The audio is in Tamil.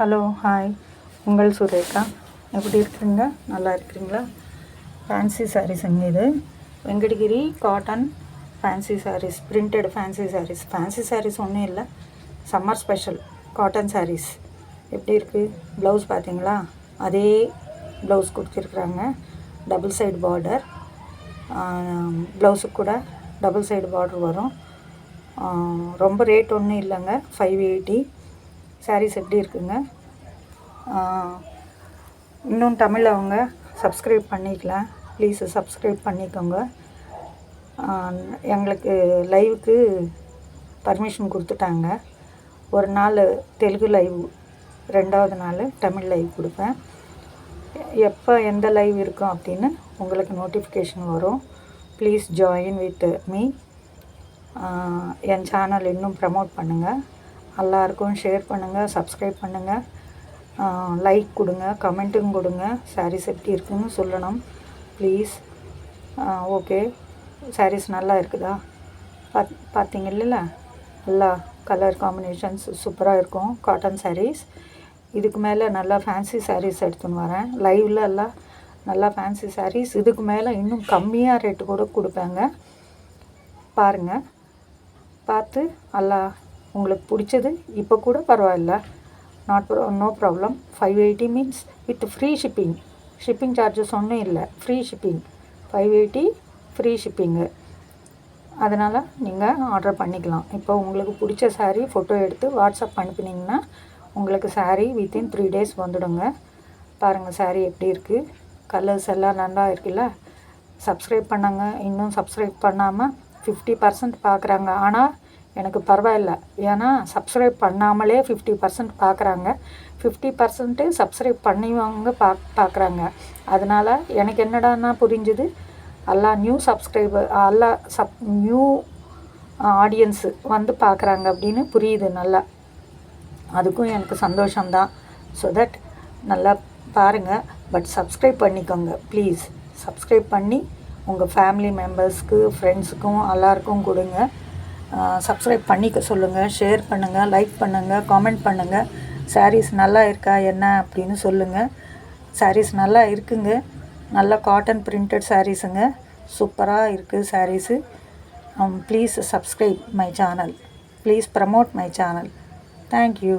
Hello hi. உங்கள் சுரேகா. எப்படி இருக்கிறீங்க நல்லா இருக்கிறீங்களா? ஃபேன்சி சாரீஸுங்க இது. Venkatagiri cotton fancy saris printed fancy saris fancy saris ஒன்றும் இல்லை. சம்மர் ஸ்பெஷல் காட்டன் சாரீஸ் எப்படி இருக்குது ப்ளவுஸ் பார்த்தீங்களா? அதே ப்ளவுஸ் கொடுத்துருக்குறாங்க. டபுள் சைடு பார்டர் ப்ளவுஸுக்கு கூட டபுள் சைடு பார்டர் வரும். ரொம்ப ரேட் ஒன்றும் இல்லைங்க. ஃபைவ் எயிட்டி சாரீஸ் எப்படி இருக்குங்க? இன்னும் தமிழ் அவங்க சப்ஸ்கிரைப் பண்ணிக்கலாம் ப்ளீஸ் சப்ஸ்கிரைப் பண்ணிக்கோங்க. எங்களுக்கு லைவுக்கு பர்மிஷன் கொடுத்துட்டாங்க. ஒரு நாள் தெலுங்கு லைவ் ரெண்டாவது நாள் தமிழ் லைவ் கொடுப்பேன். எப்போ எந்த லைவ் இருக்கும் அப்படின்னு உங்களுக்கு நோட்டிஃபிகேஷன் வரும். ப்ளீஸ் ஜாயின் வித் மீ என் சேனல் இன்னும் ப்ரமோட் பண்ணுங்கள் எல்லாருக்கும் ஷேர் பண்ணுங்கள் சப்ஸ்கிரைப் பண்ணுங்கள் லைக் கொடுங்க கமெண்ட்டும் கொடுங்க. சாரீஸ் எப்படி இருக்குன்னு சொல்லணும். ப்ளீஸ் ஓகே சாரீஸ் நல்லா இருக்குதா? பாத் பார்த்தீங்க இல்லைல்ல? நல்லா கலர் காம்பினேஷன்ஸ் சூப்பராக இருக்கும். காட்டன் சாரீஸ் இதுக்கு மேலே நல்லா ஃபேன்சி சாரீஸ் எடுத்துன்னு வரேன். லைவில் எல்லாம் நல்லா ஃபேன்சி சாரீஸ் இதுக்கு மேலே இன்னும் கம்மியாக ரேட்டு கூட கொடுப்பேங்க. பாருங்கள் பார்த்து நல்லா உங்களுக்கு பிடிச்சது இப்போ கூட பரவாயில்ல. Not no problem five eighty means with free shipping shipping charges ஒன்றும் இல்லை. Free shipping five eighty free shipping அதனால் நீங்கள் ஆர்டர் பண்ணிக்கலாம். இப்போ உங்களுக்கு பிடிச்ச சாரீ ஃபோட்டோ எடுத்து வாட்ஸ்அப் அனுப்புனீங்கன்னா உங்களுக்கு சாரீ வித்தின் த்ரீ டேஸ் வந்துடுங்க. பாருங்கள் சாரீ எப்படி இருக்குது கலர்ஸ் எல்லாம் நல்லா இருக்குல்ல? சப்ஸ்கிரைப் பண்ணாங்க. இன்னும் சப்ஸ்கிரைப் பண்ணாமல் ஃபிஃப்டி பர்சன்ட் பார்க்குறாங்க ஆனால் எனக்கு பரவாயில்ல. ஏன்னா சப்ஸ்கிரைப் பண்ணாமலே ஃபிஃப்டி பர்சன்ட் பார்க்குறாங்க ஃபிஃப்டி பர்சன்ட்டு சப்ஸ்கிரைப் பண்ணிவங்க பா பார்க்குறாங்க அதனால் எனக்கு என்னடான்னா புரிஞ்சுது. எல்லா நியூ சப்ஸ்கிரைபர் எல்லா சப் நியூ ஆடியன்ஸு வந்து பார்க்குறாங்க அப்படின்னு புரியுது நல்லா. அதுக்கும் எனக்கு சந்தோஷம்தான். ஸோ தட் நல்லா பாருங்கள் பட் சப்ஸ்கிரைப் பண்ணிக்கோங்க ப்ளீஸ் சப்ஸ்கிரைப் பண்ணி உங்கள் ஃபேமிலி மெம்பர்ஸ்க்கு ஃப்ரெண்ட்ஸுக்கும் எல்லாருக்கும் கொடுங்க. சப்ஸ்கிரைப் பண்ணிக்க சொல்லுங்கள் ஷேர் பண்ணுங்கள் லைக் பண்ணுங்கள் காமெண்ட் பண்ணுங்கள் சாரீஸ் நல்லா இருக்கா என்ன அப்படின்னு சொல்லுங்கள் சாரீஸ் நல்லா இருக்குங்க. நல்லா காட்டன் பிரிண்டட் சாரீஸுங்க சூப்பராக இருக்குது saris please subscribe my channel please promote my channel thank you